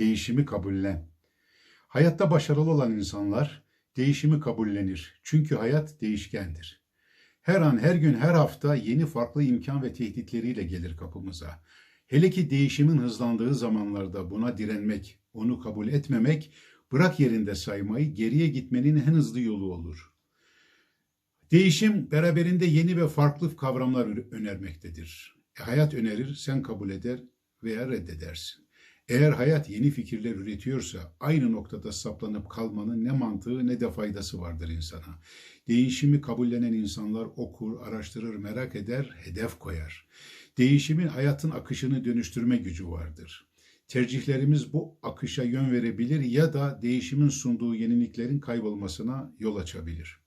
Değişimi kabullen. Hayatta başarılı olan insanlar değişimi kabullenir. Çünkü hayat değişkendir. Her an, her gün, her hafta yeni farklı imkan ve tehditleriyle gelir kapımıza. Hele ki değişimin hızlandığı zamanlarda buna direnmek, onu kabul etmemek, bırak yerinde saymayı, geriye gitmenin en hızlı yolu olur. Değişim beraberinde yeni ve farklı kavramlar önermektedir. E, hayat önerir, sen kabul eder veya reddedersin. Eğer hayat yeni fikirler üretiyorsa aynı noktada saplanıp kalmanın ne mantığı ne de faydası vardır insana. Değişimi kabullenen insanlar okur, araştırır, merak eder, hedef koyar. Değişimin hayatın akışını dönüştürme gücü vardır. Tercihlerimiz bu akışa yön verebilir ya da değişimin sunduğu yeniliklerin kaybolmasına yol açabilir.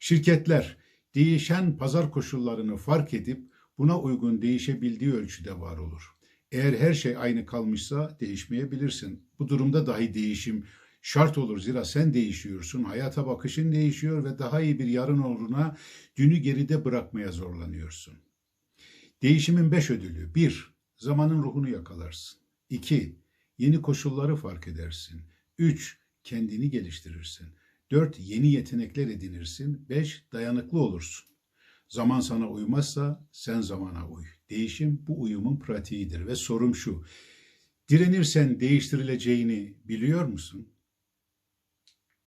Şirketler değişen pazar koşullarını fark edip buna uygun değişebildiği ölçüde var olur. Eğer her şey aynı kalmışsa değişmeyebilirsin. Bu durumda dahi değişim şart olur. Zira sen değişiyorsun, hayata bakışın değişiyor ve daha iyi bir yarın uğruna dünü geride bırakmaya zorlanıyorsun. Değişimin beş ödülü. 1. Zamanın ruhunu yakalarsın. 2. Yeni koşulları fark edersin. 3. Kendini geliştirirsin. 4. Yeni yetenekler edinirsin. 5. Dayanıklı olursun. Zaman sana uymazsa sen zamana uy. Değişim bu uyumun pratiğidir ve sorum şu. Direnirsen değiştirileceğini biliyor musun?